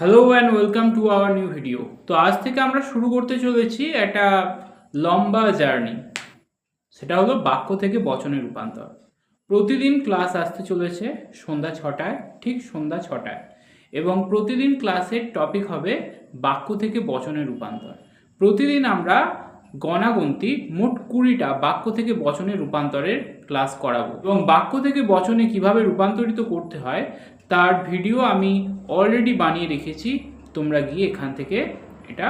Hello and welcome to our new video তো আজ থেকে আমরা শুরু করতে চলেছি একটা লম্বা জার্নি। সেটা হলো বাক্য থেকে বচনে রূপান্তর। প্রতিদিন ক্লাস আসতে চলেছে সন্ধ্যা ছটায়, ঠিক সন্ধ্যা ছটায়। এবং প্রতিদিন ক্লাসের টপিক হবে বাক্য থেকে বচনে রূপান্তর। প্রতিদিন আমরা গণাগন্তি মোট কুড়িটা বাক্য থেকে বচনে রূপান্তরের ক্লাস করাবো। এবং বাক্য থেকে বচনে কীভাবে রূপান্তরিত করতে হয়, তার ভিডিও আমি অলরেডি বানিয়ে রেখেছি, তোমরা গিয়ে এখান থেকে এটা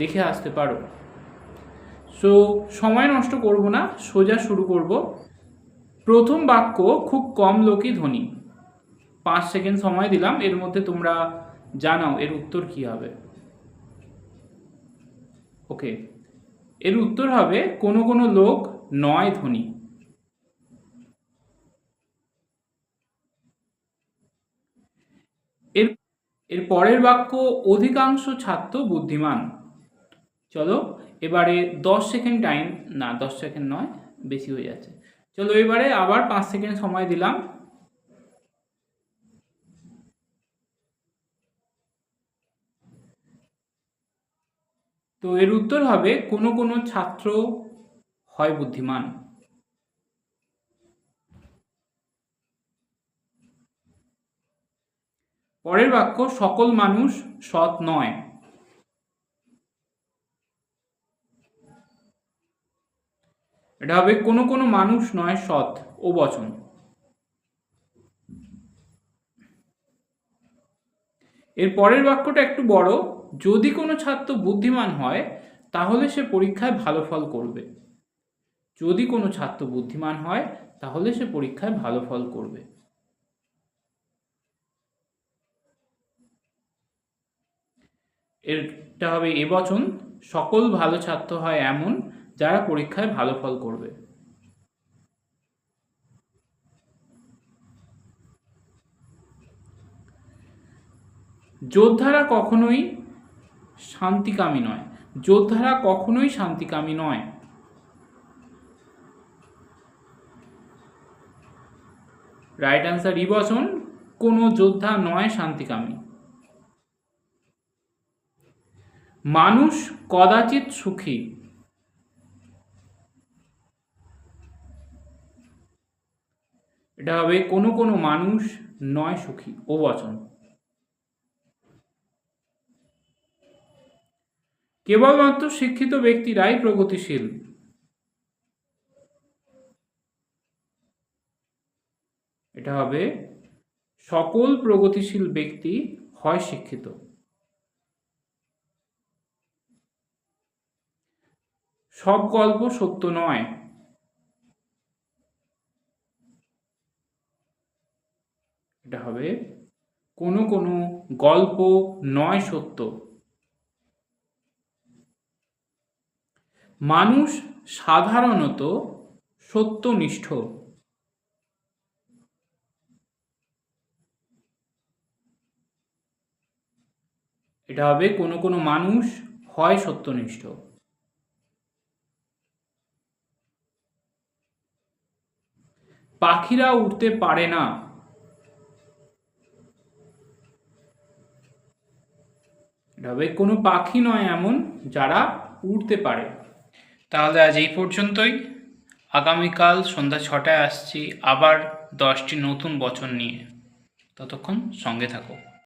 দেখে আসতে পারো। সো সময় নষ্ট করব না, সোজা শুরু করব। প্রথম বাক্য, খুব কম লোকই ধনী। পাঁচ সেকেন্ড সময় দিলাম, এর মধ্যে তোমরা জানাও, এর উত্তর কি হবে? ওকে এর উত্তর হবে, কোনো কোনো লোক নয় ধনী এর এর পরের বাক্য অধিকাংশ ছাত্র বুদ্ধিমান। চলো, এবারে দশ সেকেন্ড টাইম না, দশ সেকেন্ড নয়, বেশি হয়ে যাচ্ছে। চলো, এবারে আবার পাঁচ সেকেন্ড সময় দিলাম। তো এর উত্তর হবে, কোনো কোনো ছাত্র হয় বুদ্ধিমান। পরের বাক্য, সকল মানুষ সৎ নয়। এটা হবে, কোনো কোনো মানুষ নয় সৎ, ও বচন। এর পরের বাক্যটা একটু বড়, যদি কোনো ছাত্র বুদ্ধিমান হয়, তাহলে সে পরীক্ষায় ভালো ফল করবে। যদি কোনো ছাত্র বুদ্ধিমান হয়, তাহলে সে পরীক্ষায় ভালো ফল করবে। এটা হবে এবচন সকল ভালো ছাত্র হয় এমন যারা পরীক্ষায় ভালো ফল করবে। যোদ্ধারা কখনোই শান্তিকামী নয়। যোদ্ধারা কখনোই শান্তিকামী নয়। রাইট অ্যান্সার ইবচন কোনো যোদ্ধা নয় শান্তিকামী। মানুষ কদাচিৎ সুখী। এটা হবে কোনো কোনো মানুষ নয় সুখী। ও বচন। কেবলমাত্র শিক্ষিত ব্যক্তিরাই প্রগতিশীল। এটা হবে সকল প্রগতিশীল ব্যক্তি হয় শিক্ষিত। সব গল্প সত্য নয়। এটা হবে, কোনো কোনো গল্প নয় সত্য। মানুষ সাধারণত সত্যনিষ্ঠ। এটা হবে, কোনো কোনো মানুষ হয় সত্যনিষ্ঠ। পাখিরা উঠতে পারে না। তবে কোনো পাখি নয় এমন যারা উঠতে পারে। তাহলে আজ এই পর্যন্তই। আগামীকাল সন্ধ্যা ছটায় আসছি আবার দশটি নতুন বচন নিয়ে। ততক্ষণ সঙ্গে থাকো।